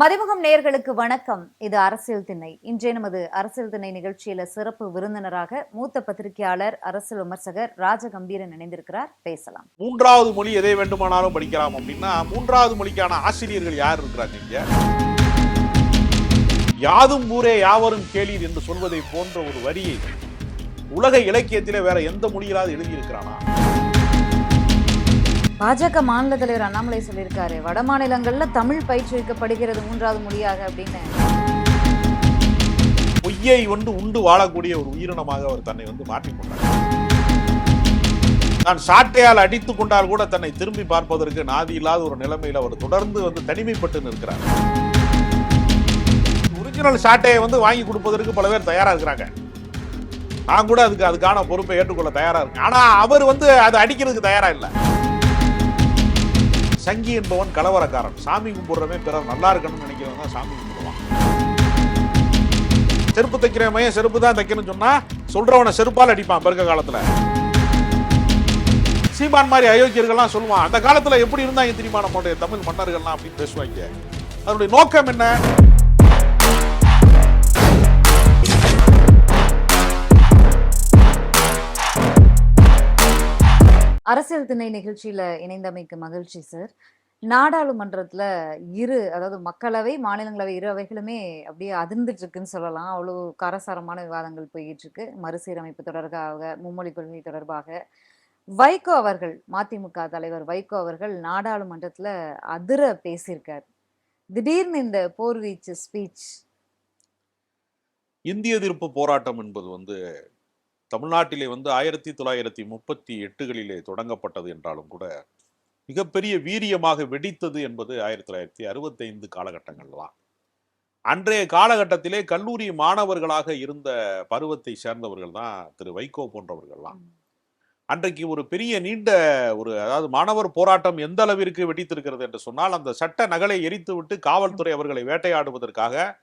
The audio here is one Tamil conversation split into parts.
மதிமுகம் நேயர்களுக்கு வணக்கம். இது அரசியல் திண்ணை. இன்றைய நமது அரசியல் திண்ணை நிகழ்ச்சியில சிறப்பு விருந்தினராக மூத்த பத்திரிகையாளர் அரசியல் விமர்சகர் ராஜகம்பீரன் இணைந்திருக்கிறார். பேசலாம். மூன்றாவது மொழி எதை வேண்டுமானாலும் படிக்கலாம் அப்படின்னா மூன்றாவது மொழிக்கான ஆசிரியர்கள் யார் இருக்கிறாங்க இங்க? யாதும் ஊரே யாவரும் கேளீர் என்று சொல்வதை போன்ற ஒரு வரியை உலக இலக்கியத்திலே வேற எந்த மொழியிலாவது எழுதியிருக்கிறானா? பாஜக மாநில தலைவர் அண்ணாமலை சொல்லியிருக்காரு. வட மாநிலங்கள்ல தமிழ் பயிற்றுவிக்கப்படுகிறது மூன்றாவது மொழியாக அப்படின்னு. பொய்யை வந்து உண்டு வாழக்கூடிய ஒரு உயிரினமாக அவர் தன்னை வந்து மாற்றிக்கொண்டார் நான் சாட்டையால் அடித்துக் கொண்டால் கூட தன்னை திரும்பி பார்ப்பதற்கு நாதி இல்லாத ஒரு நிலைமையில் அவர் தொடர்ந்து வந்து தனிமைப்பட்டு நிற்கிறார். ஒரிஜினல் சாட்டையை வந்து வாங்கி கொடுப்பதற்கு பல பேர் தயாரா இருக்கிறாங்க. நான் கூட அதுக்கு அதுக்கான பொறுப்பை ஏற்றுக்கொள்ள தயாரா இருக்கேன். ஆனா அவர் வந்து அதை அடிக்கிறதுக்கு தயாரா இல்லை. சங்கி என்பவன் கலவரக்காரன். சாமி கும்பிடுறவன் பிறர் நல்லா இருக்கணும்னு நினைக்கிறவன் தான் சாமி கும்பிடுவான். செருப்பு தைக்கிற மையம் செருப்பு தான் தைக்கணும்னு சொன்னா சொல்றவனை செருப்பால் அடிப்பான் பிறகு காலத்துல. சீமான் மாதிரி அயோக்கியர்கள்லாம் சொல்லுவான் அந்த காலத்துல எப்படி இருந்தாங்க தெரியுமா நம்மளுடைய தமிழ் மன்னர்கள்லாம்? அப்படின்னு பேசுவாங்க. அதனுடைய நோக்கம் என்ன? அரசியல் திணை நிகழ்ச்சியில இணைந்தமைக்கு மகிழ்ச்சி சார் நாடாளுமன்றத்துல இரு அதாவது மக்களவை மாநிலங்களவை இரு அவைகளுமே அப்படியே அதிர்ந்துட்டு இருக்குன்னு சொல்லலாம். அவ்வளவு காரசாரமான விவாதங்கள் போயிட்டு இருக்கு மறுசீரமைப்பு தொடர்பாக மும்மொழி கொள்கை தொடர்பாக. வைகோ அவர்கள் மதிமுக தலைவர் வைகோ அவர்கள் நாடாளுமன்றத்துல அதிர பேசியிருக்கார். திடீர்னு இந்த போர்வீச்சு ஸ்பீச் இந்திய எதிர்ப்பு போராட்டம் என்பது வந்து தமிழ்நாட்டிலே வந்து ஆயிரத்தி தொள்ளாயிரத்தி முப்பத்தி எட்டுகளிலே தொடங்கப்பட்டது என்றாலும் கூட மிகப்பெரிய வீரியமாக வெடித்தது என்பது ஆயிரத்தி தொள்ளாயிரத்தி அறுபத்தைந்து காலகட்டங்கள் தான் அன்றைய காலகட்டத்திலே கல்லூரி மாணவர்களாக இருந்த பருவத்தை சேர்ந்தவர்கள் தான் திரு வைகோ போன்றவர்கள்லாம். அன்றைக்கு ஒரு பெரிய நீண்ட ஒரு அதாவது மாணவர் போராட்டம் எந்த அளவிற்கு வெடித்திருக்கிறது என்று சொன்னால் அந்த சட்ட நகலை எரித்துவிட்டு காவல்துறை அவர்களை வேட்டையாடுவதற்காக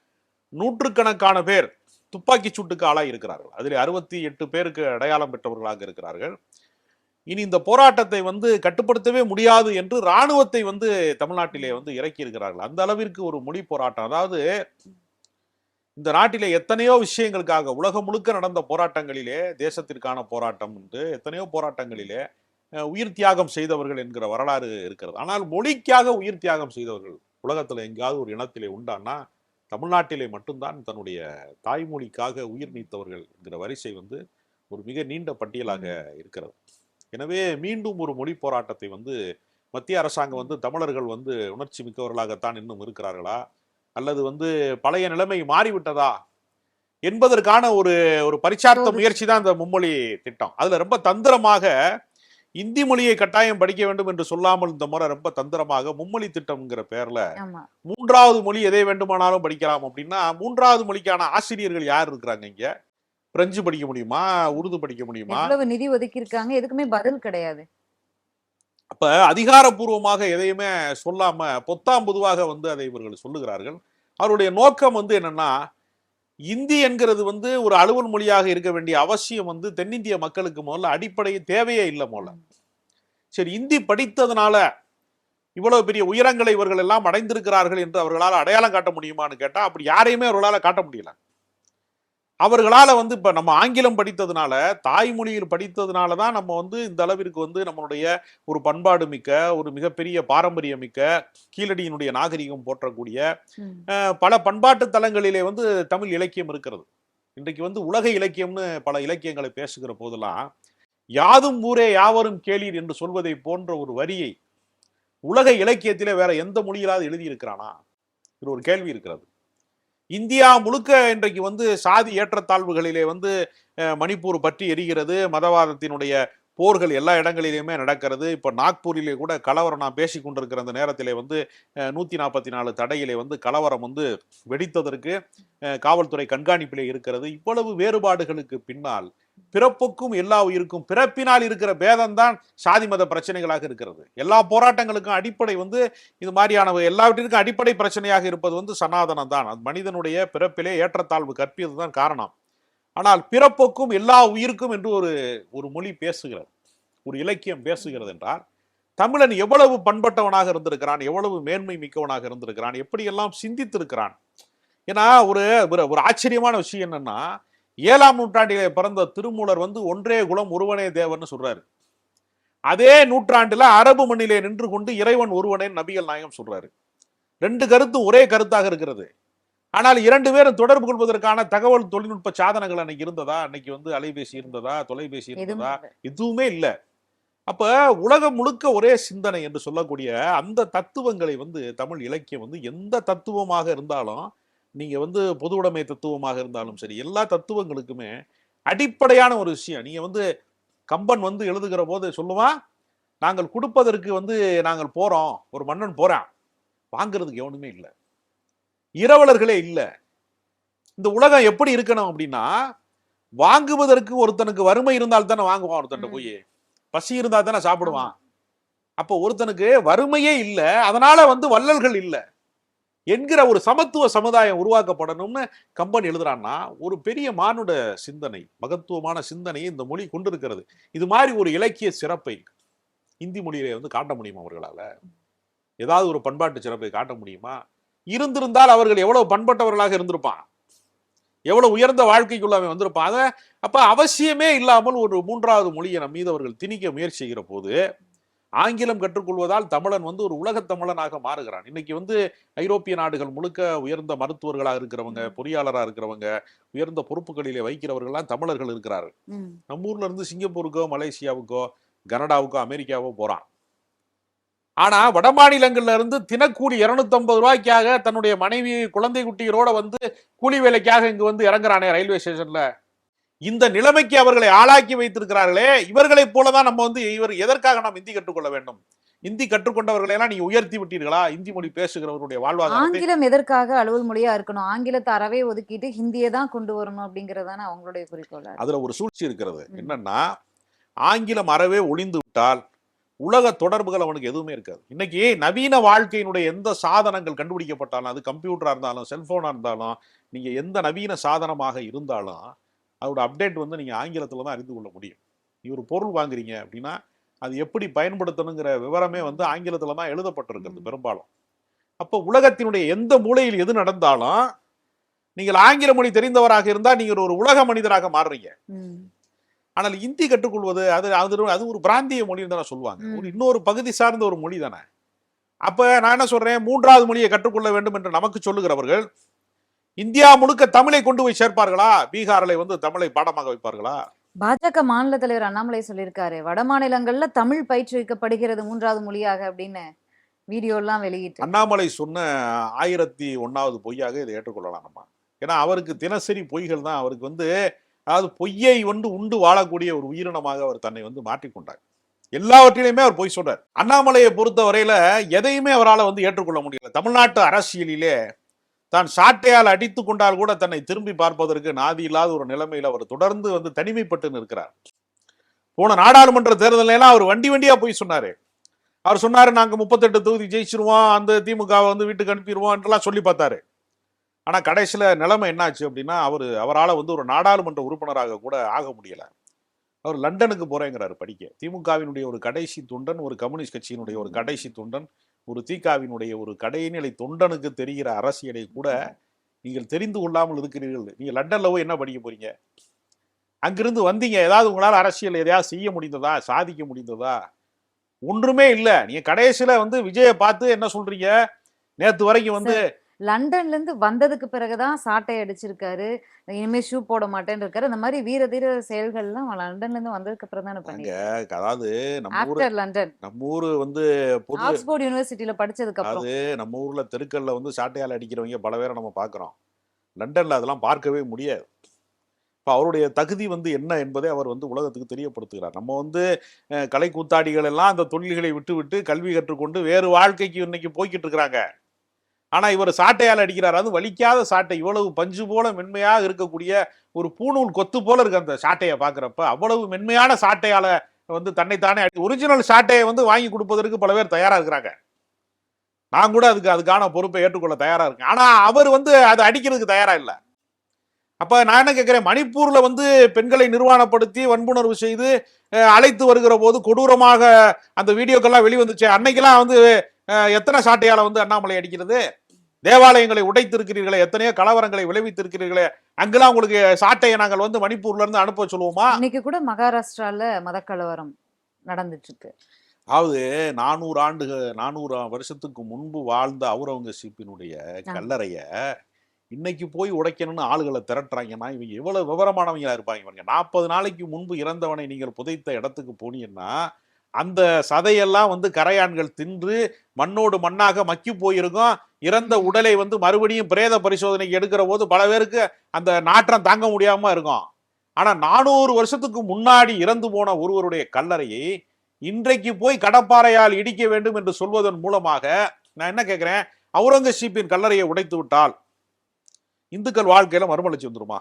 நூற்றுக்கணக்கான பேர் துப்பாக்கி சூட்டுக்கு ஆளாக இருக்கிறார்கள். அதில் அறுபத்தி எட்டு பேருக்கு அடையாளம் பெற்றவர்களாக இருக்கிறார்கள். இனி இந்த போராட்டத்தை வந்து கட்டுப்படுத்தவே முடியாது என்று ராணுவத்தை வந்து தமிழ்நாட்டிலே வந்து இறக்கி இருக்கிறார்கள் அந்த அளவிற்கு ஒரு மொழி போராட்டம். அதாவது இந்த நாட்டிலே எத்தனையோ விஷயங்களுக்காக உலகம் முழுக்க நடந்த போராட்டங்களிலே தேசத்திற்கான போராட்டம் என்று எத்தனையோ போராட்டங்களிலே உயிர் தியாகம் செய்தவர்கள் என்கிற வரலாறு இருக்கிறது. ஆனால் மொழிக்காக உயிர் தியாகம் செய்தவர்கள் உலகத்தில் எங்கேயாவது ஒரு இனத்திலே உண்டான்னா தமிழ்நாட்டிலே மட்டும்தான் தன்னுடைய தாய்மொழிக்காக உயிர் நீத்தவர்கள் என்கிற வரிசை வந்து ஒரு மிக நீண்ட பட்டியலாக இருக்கிறது. எனவே மீண்டும் ஒரு மொழி போராட்டத்தை வந்து மத்திய அரசாங்கம் வந்து தமிழர்கள் வந்து உணர்ச்சி மிக்கவர்களாகத்தான் இன்னும் இருக்கிறார்களா? அல்லது வந்து பழைய நிலைமை மாறிவிட்டதா? என்பதற்கான ஒரு ஒரு பரிச்சார்த்த. முயற்சி தான் இந்த மும்மொழி திட்டம். அதுல ரொம்ப தந்திரமாக இந்தி மொழியை கட்டாயம் படிக்க வேண்டும் என்று சொல்லாமல் இந்த முறை ரொம்ப தந்திரமாக மும்மொழி திட்டம்ங்கிற பேர்ல மூன்றாவது மொழி எதை வேண்டுமானாலும் படிக்கலாம் அப்படின்னா மூன்றாவது மொழிக்கான ஆசிரியர்கள் யார் இருக்கிறாங்க இங்க? பிரெஞ்சு படிக்க முடியுமா? உருது படிக்க முடியுமா? நிதி ஒதுக்கி இருக்காங்க எதுக்குமே பதில் கிடையாது. அப்ப அதிகாரப்பூர்வமாக எதையுமே சொல்லாம பொத்தாம் பொதுவாக வந்து அதை இவர்கள் சொல்லுகிறார்கள். அவருடைய நோக்கம் வந்து என்னன்னா இந்தி என்கிறது வந்து ஒரு அலுவல் மொழியாக இருக்க வேண்டிய அவசியம் வந்து தென்னிந்திய மக்களுக்கு முதல்ல அடிப்படை தேவையே இல்லை முதல்ல சரி இந்தி படித்ததுனால இவ்வளவு பெரிய உயரங்களை இவர்கள் எல்லாம் அடைந்திருக்கிறார்கள் என்று அவர்களால் அடையாளம் காட்ட முடியுமான்னு கேட்டா அப்படி யாரையுமே அவர்களால காட்ட முடியல. அவர்களால வந்து இப்ப நம்ம ஆங்கிலம் படித்ததுனால தாய்மொழியில் படித்ததுனால தான் நம்ம வந்து இந்த அளவிற்கு வந்து நம்மளுடைய ஒரு பண்பாடு மிக்க ஒரு மிகப்பெரிய பாரம்பரியம் மிக்க கீழடியினுடைய நாகரிகம் போற்றக்கூடிய பல பண்பாட்டு தலங்களிலே வந்து தமிழ் இலக்கியம் இருக்கிறது. இன்றைக்கு வந்து உலக இலக்கியம்னு பல இலக்கியங்களை பேசுகிற போதெல்லாம் யாதும் ஊரே யாவரும் கேளீர் என்று சொல்வதை போன்ற ஒரு வரியை உலக இலக்கியத்திலே வேற எந்த மொழியிலாவது எழுதியிருக்கிறானா? இது ஒரு கேள்வி இருக்கிறது. இந்தியா முழுக்க இன்றைக்கு வந்து சாதி ஏற்றத்தாழ்வுகளிலே வந்து மணிப்பூர் பற்றி எரிகிறது. மதவாதத்தினுடைய போர்கள் எல்லா இடங்களிலுமே நடக்கிறது. இப்போ நாக்பூரிலே கூட கலவரம் நான் பேசி கொண்டிருக்கிற அந்த நேரத்திலே வந்து நூற்றி நாற்பத்தி நாலு தடையிலே வந்து கலவரம் வந்து வெடித்ததற்கு காவல்துறை கண்காணிப்பிலே இருக்கிறது. இவ்வளவு வேறுபாடுகளுக்கு பின்னால் பிறப்புக்கும் எல்லா உயிருக்கும் பிறப்பினால் இருக்கிற பேதம்தான் சாதி மத பிரச்சனைகளாக இருக்கிறது. எல்லா போராட்டங்களுக்கும் அடிப்படை வந்து இது மாதிரியானவை எல்லாவற்றிற்கும் அடிப்படை பிரச்சனையாக இருப்பது வந்து சனாதனம் தான் அது மனிதனுடைய பிறப்பிலே ஏற்றத்தாழ்வு கற்பியது தான் காரணம். ஆனால் பிறப்புக்கும் எல்லா உயிருக்கும் என்று ஒரு ஒரு மொழி பேசுகிறது. ஒரு இலக்கியம் பேசுகிறது என்றால் தமிழன் எவ்வளவு பண்பட்டவனாக இருந்திருக்கிறான் எவ்வளவு மேன்மை மிக்கவனாக இருந்திருக்கிறான் எப்படியெல்லாம் சிந்தித்திருக்கிறான்? ஏன்னா ஒரு ஒரு- ஒரு ஆச்சரியமான விஷயம் என்னன்னா ஏழாம் நூற்றாண்டிலே பிறந்த திருமூலர் வந்து ஒன்றே குலம் ஒருவனே தேவன் சொல்றாரு. அதே நூற்றாண்டுல அரபு மண்ணிலே நின்று கொண்டு இறைவன் ஒருவனே நபிகள் நாயகம் சொல்றாரு. ரெண்டு கருத்தும் ஒரே கருத்தாக இருக்கிறது. ஆனால் இரண்டு பேரும் தொடர்பு கொள்வதற்கான தகவல் தொழில்நுட்ப சாதனங்கள் அன்னைக்கு இருந்ததா? அன்னைக்கு வந்து அலைபேசி இருந்ததா? தொலைபேசி இருந்ததா. எதுவுமே இல்லை. அப்ப உலகம் முழுக்க ஒரே சிந்தனை என்று சொல்லக்கூடிய அந்த தத்துவங்களை வந்து தமிழ் இலக்கியம் வந்து எந்த தத்துவமாக இருந்தாலும் நீங்க வந்து பொது உடைமை தத்துவமாக இருந்தாலும் சரி எல்லா தத்துவங்களுக்குமே அடிப்படையான ஒரு விஷயம். நீங்க வந்து கம்பன் வந்து எழுதுகிற போது சொல்லுவான் நாங்கள் கொடுப்பதற்கு வந்து நாங்கள் போறோம். ஒரு மன்னன் போறான். வாங்குறதுக்கு எவனுமே இல்லை. இரவலர்களே இல்லை. இந்த உலகம் எப்படி இருக்கணும் அப்படின்னா வாங்குவதற்கு ஒருத்தனுக்கு வறுமை இருந்தால் தானே வாங்குவான் ஒருத்தன். போய். பசி இருந்தா தானே சாப்பிடுவான். அப்போ ஒருத்தனுக்கு வறுமையே இல்ல அதனால வந்து வள்ளல்கள் இல்ல. என்கிற ஒரு சமத்துவ சமுதாயம் உருவாக்கப்படணும்னு கம்பன் எழுதுறான்னா ஒரு பெரிய மானுட சிந்தனை மகத்துவமான சிந்தனையை இந்த மொழி கொண்டிருக்கிறது. இது மாதிரி ஒரு இலக்கிய சிறப்பை இந்தி மொழியிலே வந்து காட்ட முடியுமா அவர்களால? ஏதாவது ஒரு பண்பாட்டு சிறப்பை காட்ட முடியுமா? இருந்திருந்தால் அவர்கள் எவ்வளவு பண்பட்டவர்களாக இருந்திருப்பான் எவ்வளவு உயர்ந்த வாழ்க்கைக்குள்ள அவன் வந்திருப்பான். அதை அப்ப அவசியமே இல்லாமல் ஒரு மூன்றாவது மொழியை நம் மீது அவர்கள் திணிக்க முயற்சி செய்கிற போது ஆங்கிலம் கற்றுக்கொள்வதால் தமிழன் வந்து ஒரு உலகத் தமிழனாக மாறுகிறான். இன்னைக்கு வந்து ஐரோப்பிய நாடுகள் முழுக்க உயர்ந்த மருத்துவர்களாக இருக்கிறவங்க பொறியாளராக இருக்கிறவங்க உயர்ந்த பொறுப்புகளிலே வைக்கிறவர்கள்லாம் தமிழர்கள் இருக்கிறார்கள். நம்ம ஊர்ல இருந்து சிங்கப்பூருக்கோ மலேசியாவுக்கோ கனடாவுக்கோ அமெரிக்காவோ போறான். ஆனா வட மாநிலங்கள்ல இருந்து தினக்கூலி 250 ரூபாய்க்காக தன்னுடைய மனைவி குழந்தை குட்டிகளோட வந்து கூலி வேலைக்காக இங்கு வந்து இறங்குறானே ரயில்வே ஸ்டேஷன்ல. இந்த நிலைமைக்கு அவர்களை ஆளாக்கி வைத்திருக்கிறார்களே இவர்களைப் போலதான் நம்ம வந்து இவர் எதற்காக நாம் இந்தி கற்றுக்கொள்ள வேண்டும்? இந்தி கற்றுக்கொண்டவர்களை எல்லாம் நீங்க உயர்த்தி விட்டீர்களா? இந்தி மொழி பேசுகிறவருடைய வாழ்வாதாரத்தை? ஆங்கிலம் எதற்காக அலுவல் மொழியா இருக்கணும்? ஆங்கிலத்தை அறவே ஒதுக்கிட்டு ஹிந்தியை தான் கொண்டு வரணும் அப்படிங்கறதான அவங்களுடைய குறிக்கோளா. அதுல ஒரு சூழ்ச்சி இருக்கிறது. என்னன்னா ஆங்கிலம் அறவே ஒளிந்து விட்டால் உலக தொடர்புகள் அவனுக்கு எதுவுமே இருக்காது இன்னைக்கு நவீன வாழ்க்கையினுடைய எந்த சாதனங்கள் கண்டுபிடிக்கப்பட்டாலும் அது கம்ப்யூட்டரா இருந்தாலும் செல்போனா இருந்தாலும் நீங்க எந்த நவீன சாதனமாக இருந்தாலும் அதோட அப்டேட் வந்து நீங்க ஆங்கிலத்துல தான் அறிந்து கொள்ள முடியும் நீ ஒரு பொருள் வாங்குறீங்க அப்படின்னா அது எப்படி பயன்படுத்தணுங்கிற விவரமே வந்து ஆங்கிலத்துல தான் எழுதப்பட்டிருக்கிறது. பெரும்பாலும் அப்போ உலகத்தினுடைய எந்த மூலையில் எது நடந்தாலும் நீங்கள் ஆங்கில மொழி தெரிந்தவராக இருந்தால் நீங்கள் ஒரு உலக மனிதராக மாறுறீங்க. ஆனால் இந்தி கற்றுக்கொள்வது அது அது ஒரு- அது ஒரு பிராந்திய மொழின்னு தானே சொல்லுவாங்க. ஒரு இன்னொரு பகுதி சார்ந்த ஒரு மொழி தானே. அப்ப நான் என்ன சொல்றேன்? மூன்றாவது மொழியை கற்றுக்கொள்ள வேண்டும் என்று நமக்கு சொல்லுகிறவர்கள் இந்தியா முழுக்க தமிழை கொண்டு போய் சேர்ப்பார்களா? பீகார்ல வந்து தமிழை பாடமாக வைப்பார்களா? பாஜக மாநில தலைவர் அண்ணாமலை சொல்லியிருக்காரு வட மாநிலங்கள்ல தமிழ் பயிற்றுவிக்கப்படுகிறது மூன்றாவது மொழியாக அப்படின்னு வீடியோ எல்லாம் வெளியிட்டு. அண்ணாமலை சொன்ன ஆயிரத்தி ஒன்னாவது பொய்யாக இதை ஏற்றுக்கொள்ளலாம் நம்ம. ஏன்னா அவருக்கு தினசரி பொய்கள் தான். அவருக்கு வந்து அதாவது பொய்யை வந்து உண்டு வாழக்கூடிய ஒரு உயிரினமாக அவர் தன்னை வந்து மாற்றிக்கொண்டார். எல்லாவற்றிலையுமே அவர் பொய் சொல்றார். அண்ணாமலையை பொறுத்த வரையில எதையுமே அவரால் வந்து ஏற்றுக்கொள்ள முடியல. தமிழ்நாட்டு அரசியலிலே தான் சாட்டையால் அடித்து கொண்டால் கூட தன்னை திரும்பி பார்ப்பதற்கு நாதி இல்லாத ஒரு நிலைமையில் அவர் தொடர்ந்து வந்து தனிமைப்பட்டு நிற்கிறார். போன நாடாளுமன்ற தேர்தலாம் அவர் வண்டி வண்டியா போய் சொன்னாரு. அவர் சொன்னாரு நாங்க முப்பத்தெட்டு தொகுதி ஜெயிச்சிருவோம். அந்த திமுகவை வந்து வீட்டுக்கு அனுப்பிடுவோம் சொல்லி பார்த்தாரு. ஆனால் கடைசியில் நிலைமை என்னாச்சு அப்படின்னா அவர் அவரால் வந்து ஒரு நாடாளுமன்ற உறுப்பினராக கூட ஆக முடியலை. அவர் லண்டனுக்கு போகிறேங்கிறார் படிக்க. திமுகவினுடைய ஒரு கடைசி தொண்டன் ஒரு கம்யூனிஸ்ட் கட்சியினுடைய ஒரு கடைசி தொண்டன் ஒரு தீகாவினுடைய ஒரு கடைநிலை தொண்டனுக்கு தெரிகிற அரசியலை கூட நீங்கள் தெரிந்து கொள்ளாமல் இருக்கிறீர்கள். நீங்கள் லண்டனில் போய் என்ன படிக்க போறீங்க? அங்கிருந்து வந்தீங்க. ஏதாவது உங்களால் அரசியல் எதையாவது செய்ய முடிந்ததா? சாதிக்க முடிந்ததா? ஒன்றுமே இல்லை. நீங்கள் கடைசியில் வந்து விஜயை பார்த்து என்ன சொல்கிறீங்க நேற்று வரைக்கும் வந்து லண்டன்ல இருந்து வந்ததுக்கு பிறகுதான் சாட்டை அடிச்சிருக்காரு. இனிமே ஷூ போட மாட்டேன்னு இருக்காரு. இந்த மாதிரி வீர தீர செயல்கள் எல்லாம் லண்டன்ல இருந்து வந்ததுக்கு அப்புறம் தானே பண்ணி அதாவது ஆஃப்டர் லண்டன். நம்ம ஊர் வந்து ஆக்ஸ்போர்ட் யூனிவர்சிட்டியில படிச்சதுக்கு அப்புறம். நம்ம ஊர்ல தெருக்கல்ல வந்து சாட்டையால் அடிக்கிறவங்க பல பேரை நம்ம பார்க்குறோம் லண்டன்ல அதெல்லாம் பார்க்கவே முடியாது. இப்போ அவருடைய தகுதி வந்து என்ன என்பதை அவர் வந்து உலகத்துக்கு தெரியப்படுத்துகிறார். நம்ம வந்து கலை கூத்தாடிகள் எல்லாம் அந்த தொழில்களை விட்டு விட்டு கல்வி கற்றுக்கொண்டு வேறு வாழ்க்கைக்கு இன்னைக்கு போய்கிட்டு இருக்கிறாங்க. ஆனால் இவர் சாட்டையால் அடிக்கிறார். அது வலிக்காத சாட்டை. இவ்வளவு பஞ்சு போல மென்மையாக இருக்கக்கூடிய ஒரு பூணூல் கொத்து போல இருக்கு அந்த சாட்டையை பார்க்குறப்ப. அவ்வளவு மென்மையான சாட்டையால் வந்து தன்னைத்தானே ஒரிஜினல் சாட்டையை வந்து வாங்கி கொடுப்பதற்கு பல பேர் தயாராக இருக்கிறாங்க. நான் கூட அதுக்கு அதுக்கான பொறுப்பை ஏற்றுக்கொள்ள தயாராக இருக்கேன். ஆனால் அவர் வந்து அதை அடிக்கிறதுக்கு தயாராக இல்லை. அப்போ நான் என்ன கேட்குறேன்? மணிப்பூரில் வந்து பெண்களை நிர்வாணப்படுத்தி வன்புணர்வு செய்து அழைத்து வருகிற போது கொடூரமாக அந்த வீடியோக்கெல்லாம் வெளிவந்துச்சு. அன்னைக்கெல்லாம் வந்து எத்தனை சாட்டையால வந்து அண்ணாமலை அடிக்கிறது? தேவாலயங்களை உடைத்திருக்கிறீர்களே எத்தனையோ கலவரங்களை விளைவித்திருக்கிறீர்களே அங்கெல்லாம் உங்களுக்கு சாட்டையை நாங்கள் வந்து மணிப்பூர்ல இருந்து அனுப்ப சொல்லுவோமா? இன்னைக்கு கூட மகாராஷ்டிரால மதக்கலவரம் நடந்துட்டு இருக்கு அதாவது நானூறு ஆண்டு நானூறு வருஷத்துக்கு முன்பு வாழ்ந்த அவுரங்கசீப்பினுடைய கல்லறைய இன்னைக்கு போய் உடைக்கணும்னு ஆளுகளை திரட்டுறாங்கன்னா இவங்க எவ்வளவு விவரமானவங்களா இருப்பாங்க இவங்க. நாற்பது நாளைக்கு முன்பு இறந்தவனை நீங்கள் புதைத்த இடத்துக்கு போனீங்கன்னா அந்த சதையெல்லாம் வந்து கரையான்கள் தின்று மண்ணோடு மண்ணாக மக்கி போயிருக்கும். இறந்த உடலை வந்து மறுபடியும் பிரேத பரிசோதனைக்கு எடுக்கிற போது பல பேருக்கு அந்த நாற்றம் தாங்க முடியாம இருக்கும். ஆனா நானூறு வருஷத்துக்கு முன்னாடி இறந்து போன ஒருவருடைய கல்லறையை இன்றைக்கு போய் கடப்பாறையால் இடிக்க வேண்டும் என்று சொல்வதன் மூலமாக நான் என்ன கேட்கிறேன் அவுரங்கசீப்பின் கல்லறையை உடைத்து விட்டால் இந்துக்கள் வாழ்க்கையில மறுமலர்ச்சி வந்துருமா?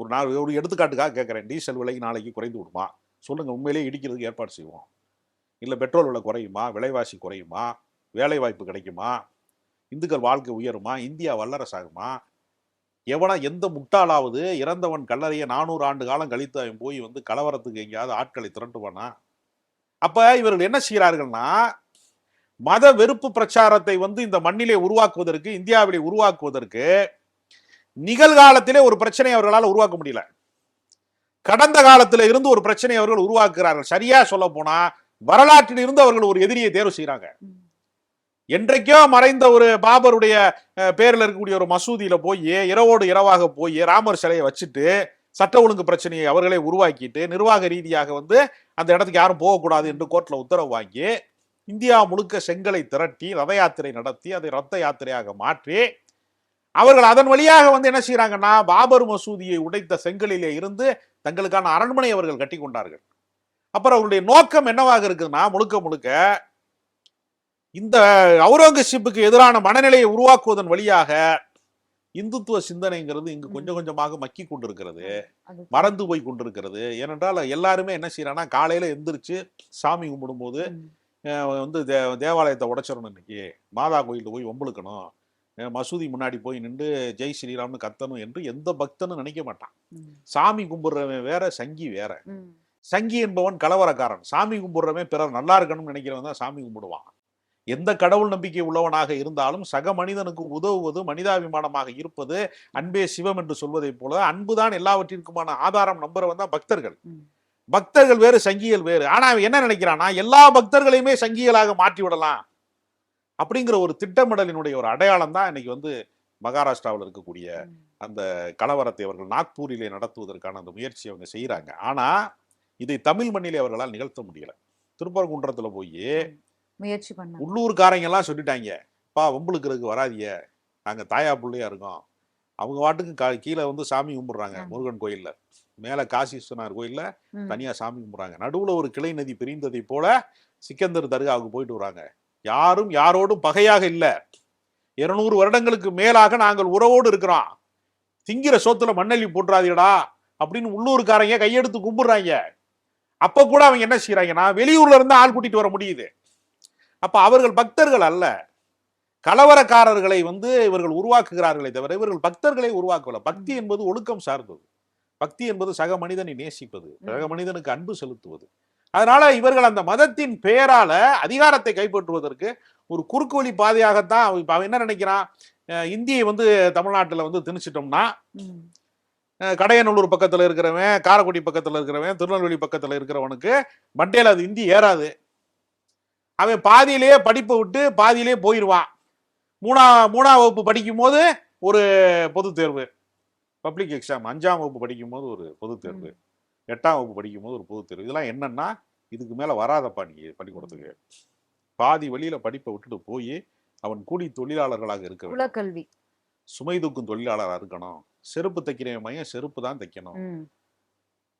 ஒரு நாள் ஒரு எடுத்துக்காட்டுக்காக கேட்கிறேன் டீசல் விலை நாளைக்கு குறைந்து விடுமா? சொல்லுங்க உண்மையிலேயே இடிக்கிறதுக்கு ஏற்பாடு செய்வோம். இல்லை பெட்ரோல் விலை குறையுமா? விலைவாசி குறையுமா? வேலைவாய்ப்பு கிடைக்குமா? இந்துக்கள் வாழ்க்கை உயருமா? இந்தியா வல்லரசாகுமா எவனா எந்த முட்டாளாவது இறந்தவன் கல்லறையை நானூறு ஆண்டு காலம் கழித்து அவன் போய் வந்து கலவரத்துக்கு எங்கேயாவது ஆட்களை திரட்டுவானா? அப்போ இவர்கள் என்ன செய்கிறார்கள்னா மத வெறுப்பு பிரச்சாரத்தை வந்து இந்த மண்ணிலே உருவாக்குவதற்கு இந்தியாவிலே உருவாக்குவதற்கு நிகழ்காலத்திலே ஒரு பிரச்சனை அவர்களால் உருவாக்க முடியல. கடந்த காலத்தில் இருந்து ஒரு பிரச்சனை அவர்கள் உருவாக்குகிறார்கள். சரியா சொல்ல போனால் வரலாற்றில் இருந்து அவர்கள் ஒரு எதிரியை தேர்வு செய்கிறாங்க என்றைக்கோ மறைந்த ஒரு பாபருடைய பேரில் இருக்கக்கூடிய ஒரு மசூதியில போய் இரவோடு இரவாக போய் ராமர் சிலையை வச்சுட்டு சட்ட ஒழுங்கு பிரச்சனையை அவர்களே உருவாக்கிட்டு நிர்வாக ரீதியாக வந்து அந்த இடத்துக்கு யாரும் போகக்கூடாது என்று கோர்ட்டில் உத்தரவு வாங்கி இந்தியா முழுக்க செங்கலை திரட்டி ரத யாத்திரை நடத்தி அதை ரத்த யாத்திரையாக மாற்றி அவர்கள் அதன் வழியாக வந்து என்ன செய்கிறாங்கன்னா பாபர் மசூதியை உடைத்த செங்கலிலே இருந்து தங்களுக்கான அரண்மனை அவர்கள் கட்டி கொண்டார்கள். அப்புறம் அவருடைய நோக்கம் என்னவாக இருக்குதுன்னா முழுக்க முழுக்க இந்த அவுரங்கசீப்புக்கு எதிரான மனநிலையை உருவாக்குவதன் வழியாக இந்துத்துவ சிந்தனைங்கிறது இங்கு கொஞ்சம் கொஞ்சமாக மக்கி கொண்டிருக்கிறது. மறந்து போய் கொண்டிருக்கிறது. ஏனென்றால் எல்லாருமே என்ன செய்யறாங்கன்னா காலையில எந்திரிச்சு சாமி கும்பிடும்போது வந்து தே தேவாலயத்தை உடைச்சிடணும் இன்னைக்கு. மாதா கோயிலுக்கு போய் வம்புழுக்கணும். அஹ் மசூதி முன்னாடி போய் நின்று ஜெய் ஸ்ரீராம்னு கத்தணும் என்று எந்த பக்தனும் நினைக்க மாட்டான். சாமி கும்பிடுறவன் வேற சங்கி வேற. சங்கி என்பவன் கலவரக்காரன். சாமி கும்பிடுறவன் பிறர் நல்லா இருக்கணும்னு நினைக்கிறவன் தான் சாமி கும்பிடுவான். எந்த கடவுள் நம்பிக்கை உள்ளவனாக இருந்தாலும் சக மனிதனுக்கு உதவுவது மனிதாபிமானமாக இருப்பது அன்பே சிவம் என்று சொல்வதைப் போல அன்புதான் எல்லாவற்றிற்குமான ஆதாரம் நம்புறவன் தான் பக்தர்கள். பக்தர்கள் வேறு சங்கிகள் வேறு. ஆனா என்ன நினைக்கிறான்னா எல்லா பக்தர்களையுமே சங்கிகளாக மாற்றி விடலாம். அப்படிங்கிற ஒரு திட்டமிடலினுடைய ஒரு அடையாளம் தான் இன்னைக்கு வந்து மகாராஷ்டிராவில் இருக்கக்கூடிய. அந்த கலவரத்தை அவர்கள் நாக்பூரிலே நடத்துவதற்கான அந்த முயற்சி அவங்க செய்யறாங்க ஆனா இதை தமிழ் மண்ணிலே அவர்களால் நிகழ்த்த முடியல. திருப்பரங்குன்றத்துல போய் முயற்சி பண்ண உள்ளூர்காரங்க எல்லாம் சொல்லிட்டாங்க பா வம்புழுக்கிறதுக்கு வராதிய. நாங்க தாயா பிள்ளையா இருக்கோம். அவங்க வாட்டுக்கு கா- கீழே வந்து சாமி கும்பிடுறாங்க. முருகன் கோயில்ல. மேல காசி விஸ்வநாதர் கோயில்ல ம். தனியா சாமி கும்பிடுறாங்க. நடுவுல ஒரு கிளை நதி பிரிந்ததை போல சிக்கந்தர் தர்காவுக்கு போயிட்டு வராங்க. யாரும் யாரோடும் பகையாக இல்ல. இருநூறு வருடங்களுக்கு மேலாக நாங்கள் உறவோடு இருக்கிறோம். திங்கிற சோத்துல மண்ணள்ளி போட்டுறாதீடா அப்படின்னு உள்ளூர்காரங்க கையெடுத்து கும்பிடுறாங்க. அப்ப கூட அவங்க என்ன செய்யறாங்கன்னா வெளியூர்ல இருந்து ஆள் கூட்டிட்டு வர முடியுது. அப்ப அவர்கள் பக்தர்கள் அல்ல. கலவரக்காரர்களை வந்து இவர்கள் உருவாக்குகிறார்களே தவிர இவர்கள் பக்தர்களை உருவாக்கல பக்தி என்பது ஒழுக்கம் சார்ந்தது. பக்தி என்பது சக மனிதனை நேசிப்பது சக மனிதனுக்கு அன்பு செலுத்துவது. அதனால இவர்கள் அந்த மதத்தின் பெயரால அதிகாரத்தை கைப்பற்றுவதற்கு ஒரு குறுக்கு வழி பாதையாகத்தான் அவன் இப்ப அவன் என்ன நினைக்கிறான்? இந்தியை வந்து தமிழ்நாட்டுல வந்து திணிச்சிட்டோம்னா கடையநல்லூர் பக்கத்துல இருக்கிறவன் காரைக்குடி பக்கத்துல இருக்கிறவன் திருநெல்வேலி பக்கத்துல இருக்கிறவனுக்கு மண்டையில அது இந்தி ஏறாது. அவன் பாதியிலேயே படிப்பை விட்டு பாதியிலேயே போயிடுவான் மூணா மூணாம் வகுப்பு படிக்கும் போது ஒரு பொது தேர்வு. பப்ளிக் எக்ஸாம் அஞ்சாம் வகுப்பு படிக்கும் போது ஒரு பொது தேர்வு. எட்டாம் வகுப்பு படிக்கும் போது ஒரு பொது தேர்வு. இதெல்லாம் என்னன்னா இதுக்கு மேல வராதப்பா நீ பள்ளிக்கூடத்துக்கு. பாதி வழியில படிப்பை விட்டுட்டு போய் அவன் கூலி தொழிலாளர்களாக இருக்க குலக்கல்வி சுமை தூக்கும் தொழிலாளராக இருக்கணும். செருப்பு தைக்கிற மையம் செருப்பு தான் தைக்கணும்.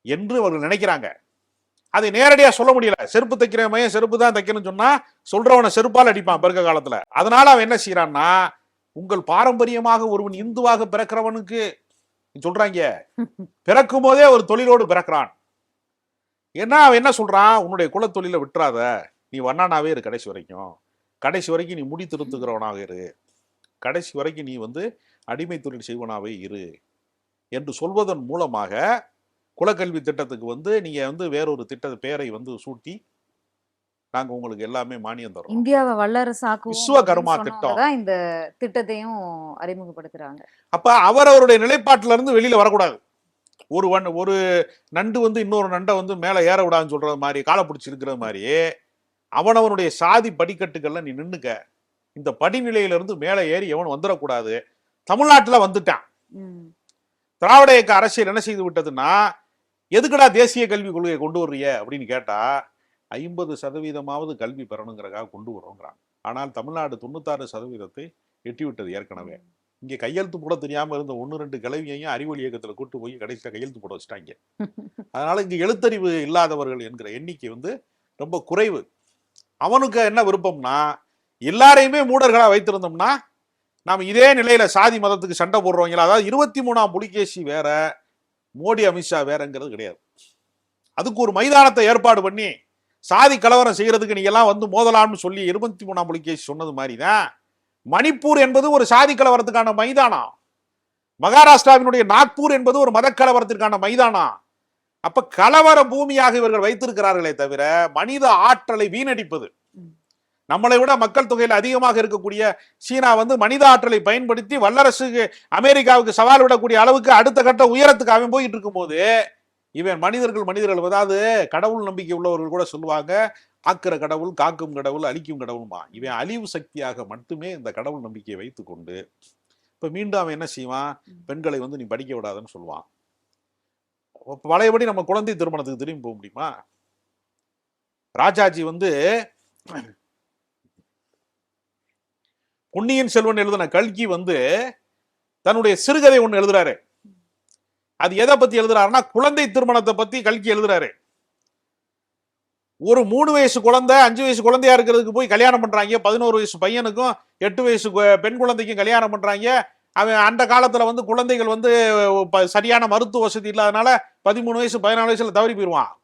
என்று அவர்கள் நினைக்கிறாங்க. அதை நேரடியா சொல்ல முடியல. செருப்பு தைக்கிற மையம் செருப்பு தான் தைக்கணும்னு சொன்னா சொல்றவனை செருப்பால் அடிப்பான் பிறக்க காலத்துல. அதனால அவன் என்ன செய்யறான்னா உங்கள் பாரம்பரியமாக ஒருவன் இந்துவாக பிறக்கிறவனுக்கு சொல்றாங்க பிறக்கும் போதே ஒரு தொழிலோடு பிறக்கிறான். ஏன்னா அவன் என்ன சொல்றான்? உன்னுடைய குலத்தொழிலை விட்டுறாத. நீ வண்ணானாவே இரு கடைசி வரைக்கும். கடைசி வரைக்கும் நீ முடி திருத்துக்கிறவனாக இரு. கடைசி வரைக்கும் நீ வந்து அடிமை தொழில் செய்வனாவே இரு என்று சொல்வதன் மூலமாக குலக்கல்வி திட்டத்துக்கு வந்து நீங்க வந்து வேறொரு திட்ட பெயரை வந்து சூட்டி நாங்க உங்களுக்கு எல்லாமே மானியம் தரோம் இந்தியாவை வல்லரசாக்குவோம் விஸ்வகர்மா அப்படின்னு திட்டம். இந்த திட்டத்தையும் அறிமுகப்படுத்துறாங்க. அப்ப அவரவருடைய நிலைப்பாட்டுல இருந்து வெளியில வரக்கூடாது. ஒரு வன் ஒரு நண்டு வந்து இன்னொரு நண்டை வந்து மேல ஏற விடாதுன்னு சொல்றது மாதிரி காலை பிடிச்சி இருக்கிற மாதிரி அவனவனுடைய சாதி படிக்கட்டுகள்ல நீ நின்னுக்க. இந்த படிநிலையில இருந்து மேலே ஏறி எவன் வந்துடக்கூடாது தமிழ்நாட்டுல வந்துட்டான். திராவிட இயக்க அரசியல் என்ன செய்து விட்டதுன்னா எதுக்குடா தேசிய கல்விக் கொள்கையை கொண்டு வர்றிய? அப்படின்னு கேட்டா ஐம்பது சதவீதமாவது கல்வி பெறணுங்கிறக்காக கொண்டு வரோங்கிறாங்க ஆனால் தமிழ்நாடு தொண்ணூத்தாறு சதவீதத்தை எட்டிவிட்டது ஏற்கனவே. இங்க கையெழுத்து போட தெரியாம இருந்த ஒன்று ரெண்டு கிளவியையும் அறிவொளி இயக்கத்துல கூட்டு போய் கடைசியில் கையெழுத்து போட வச்சுட்டாங்க. அதனால இங்க எழுத்தறிவு இல்லாதவர்கள் என்கிற எண்ணிக்கை வந்து ரொம்ப குறைவு. அவனுக்கு என்ன விருப்பம்னா எல்லாரையுமே மூடர்களா வைத்திருந்தோம்னா நாம் இதே நிலையில் சாதி மதத்துக்கு சண்டை போடுறவங்களா? அதாவது இருபத்தி மூணாம் புலிகேசி வேற மோடி அமித்ஷா வேறங்கிறது கிடையாது. அதுக்கு ஒரு மைதானத்தை ஏற்பாடு பண்ணி சாதி கலவரம் செய்கிறதுக்கு நீங்க எல்லாம் வந்து மோதலாம்னு சொல்லி இருபத்தி மூணாம் புலிகேசி சொன்னது மாதிரி தான் மணிப்பூர் என்பது ஒரு சாதி கலவரத்துக்கான மைதானம். மகாராஷ்டிராவினுடைய நாக்பூர் என்பது ஒரு மதக்கலவரத்திற்கான மைதானம். அப்ப கலவர பூமியாக இவர்கள் வைத்திருக்கிறார்களே தவிர மனித ஆற்றலை வீணடிப்பது. நம்மளை விட மக்கள் தொகையில் அதிகமாக இருக்கக்கூடிய சீனா வந்து மனித ஆற்றலை பயன்படுத்தி வல்லரசுக்கு அமெரிக்காவுக்கு சவால் விடக்கூடிய அளவுக்கு அடுத்த கட்ட உயரத்துக்கு அவன் போயிட்டு இருக்கும்போது இவன் மனிதர்கள் மனிதர்கள். அதாவது கடவுள் நம்பிக்கை உள்ளவர்கள் கூட சொல்லுவாங்க ஆக்கிற கடவுள் காக்கும் கடவுள் அழிக்கும் கடவுள்மா. இவன் அழிவு சக்தியாக மட்டுமே இந்த கடவுள் நம்பிக்கையை வைத்துக்கொண்டு இப்ப மீண்டும் அவன் என்ன செய்வான்? பெண்களை வந்து நீ படிக்க விடாதன்னு சொல்லுவான். பழையபடி நம்ம குழந்தை திருமணத்துக்கு திரும்பி போக முடியுமா? ராஜாஜி வந்து பொன்னியின் செல்வன் எழுதின கல்கி வந்து தன்னுடைய சிறுகதை ஒன்று எழுதுறாரு. அது எதை பத்தி எழுதுறாருன்னா குழந்தை திருமணத்தை பத்தி கல்கி எழுதுறாரு. ஒரு மூணு வயசு குழந்தை அஞ்சு வயசு குழந்தையா இருக்கிறதுக்கு போய் கல்யாணம் பண்றாங்க. பதினோரு வயசு பையனுக்கும் எட்டு வயசு பெண் குழந்தைக்கும் கல்யாணம் பண்றாங்க. அவன் அந்த காலத்துல வந்து குழந்தைகள் வந்து ப- சரியான மருத்துவ வசதி இல்லாதனால பதிமூணு வயசு பதினாலு வயசுல தவறி போயிடுவான்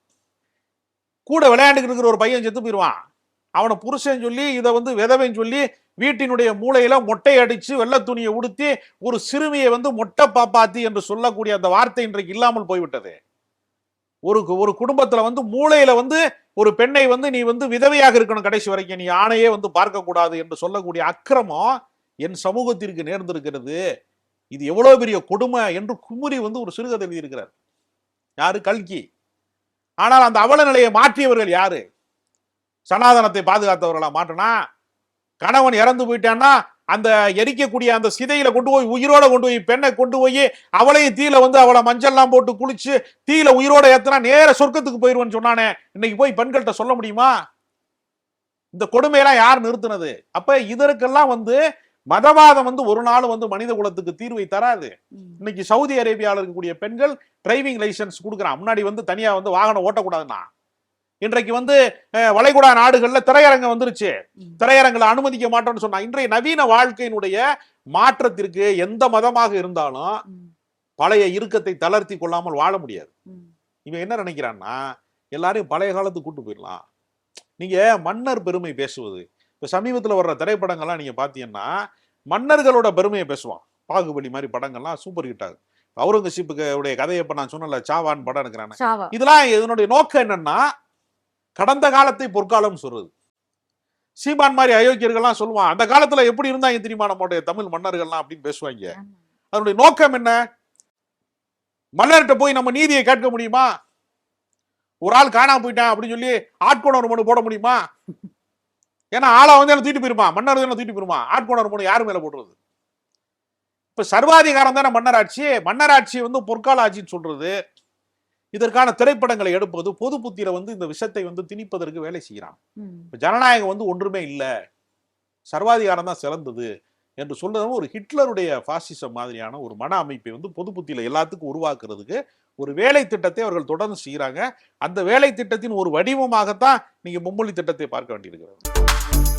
கூட விளையாண்டுக்கிட்டு இருக்கிற ஒரு பையன் செத்து போயிடுவான் அவனை புருஷன் சொல்லி இதை வந்து விதவைன்னு சொல்லி வீட்டினுடைய மூளையில மொட்டை அடிச்சு வெள்ளை துணியை உடுத்தி ஒரு சிறுமியை வந்து மொட்டை பாப்பாத்தி என்று சொல்லக்கூடிய அந்த வார்த்தை இன்றைக்கு இல்லாமல் போய்விட்டது. ஒரு ஒரு குடும்பத்துல வந்து மூளையில வந்து ஒரு பெண்ணை வந்து நீ வந்து விதவையாக இருக்கணும் கடைசி வரைக்கும் நீ ஆணையே வந்து பார்க்க கூடாது என்று சொல்லக்கூடிய அக்கிரமம் என் சமூகத்திற்கு நேர்ந்திருக்கிறது. இது எவ்வளவு பெரிய கொடுமை என்று குமுறி வந்து ஒரு சிறுகதை எழுதியிருக்கிறார். யாரு? கல்கி. ஆனால் அந்த அவல நிலையை மாற்றியவர்கள் யாரு? சனாதனத்தை பாதுகாத்தவர்களா மாற்றினா கணவன் இறந்து போயிட்டான்னா அந்த எரிக்கக்கூடிய அந்த சிதையில கொண்டு போய் உயிரோட கொண்டு போய் பெண்ணை கொண்டு போய் அவளையும் தீயில வந்து அவளை மஞ்சள்லாம் போட்டு குளிச்சு தீயில உயிரோட ஏத்துனா நேர சொர்க்கத்துக்கு போயிருவேன்னு சொன்னானே இன்னைக்கு போய் பெண்கள்கிட்ட சொல்ல முடியுமா? இந்த கொடுமையெல்லாம் யார் நிறுத்தினது? அப்ப இதற்கெல்லாம் வந்து மதவாதம் வந்து ஒரு நாள் வந்து மனித குலத்துக்கு தீர்வை தராது. இன்னைக்கு சவுதி அரேபியாவில் இருக்கக்கூடிய பெண்கள் டிரைவிங் லைசென்ஸ் கொடுக்குறான். முன்னாடி வந்து தனியா வந்து வாகனம் ஓட்டக்கூடாதுன்னா. இன்றைக்கு வந்து வளைகுடா நாடுகள்ல திரையரங்கம் வந்துருச்சு. ம். திரையரங்களை அனுமதிக்க மாட்டோம்னு சொன்னா இன்றைய நவீன வாழ்க்கையினுடைய மாற்றத்திற்கு எந்த மதமாக இருந்தாலும். பழைய இறுக்கத்தை தளர்த்தி கொள்ளாமல் வாழ முடியாது. இவன் என்ன நினைக்கிறான்னா எல்லாரையும் பழைய காலத்துக்கு கூட்டு போயிடலாம். நீங்க மன்னர் பெருமை பேசுவது. இப்ப சமீபத்துல வர்ற திரைப்படங்கள்லாம் நீங்க பாத்தீங்கன்னா மன்னர்களோட பெருமையை பேசுவான். பாகுபலி மாதிரி படங்கள்லாம் சூப்பர் ஹிட் அவுரங்கசீப்புக்கு உடைய கதையை இப்ப நான் சொன்னல சாவான் படம் இருக்கிறானே ஷாவா இதெல்லாம் இதனுடைய நோக்கம் என்னன்னா கடந்த காலத்தை பொற்காலம் சொல்றது. சீமான் மாதிரி அயோக்கியர்கள்லாம் சொல்லுவான் அந்த காலத்துல எப்படி இருந்தாங்க தெரியுமா நம்மளுடைய தமிழ் மன்னர்கள்லாம் அப்படின்னு பேசுவாங்க. அதனுடைய நோக்கம் என்ன? மன்னர்கிட்ட போய் நம்ம நீதியை கேட்க முடியுமா? ஒரு ஆள் காணாம போயிட்டான் அப்படின்னு சொல்லி ஆட்கொணர் மனு போட முடியுமா? ஏன்னா ஆளை வந்து என்ன தூக்கிட்டு போயிருமா மன்னர் என்ன தூக்கிட்டு போயிருமா ஆட்கொணர் மனு யார் மேல போடுறது? இப்ப சர்வாதிகாரம் தானே மன்னராட்சி. மன்னராட்சி வந்து பொற்கால ஆட்சின்னு சொல்றது. இதற்கான திரைப்படங்களை எடுப்பது பொது புத்தியில வந்து இந்த விஷத்தை வந்து திணிப்பதற்கு வேலை செய்கிறான். ஜனநாயகம் வந்து ஒன்றுமே இல்லை. சர்வாதிகாரம் தான் சிறந்தது என்று சொல்றது ஒரு ஹிட்லருடைய பாசிசம் மாதிரியான ஒரு மன அமைப்பை வந்து பொது புத்தியில எல்லாத்துக்கும் உருவாக்குறதுக்கு ஒரு வேலை திட்டத்தை அவர்கள் தொடர்ந்து செய்கிறாங்க அந்த வேலை திட்டத்தின் ஒரு வடிவமாகத்தான் நீங்க மும்மொழி திட்டத்தை பார்க்க வேண்டியிருக்கிறது.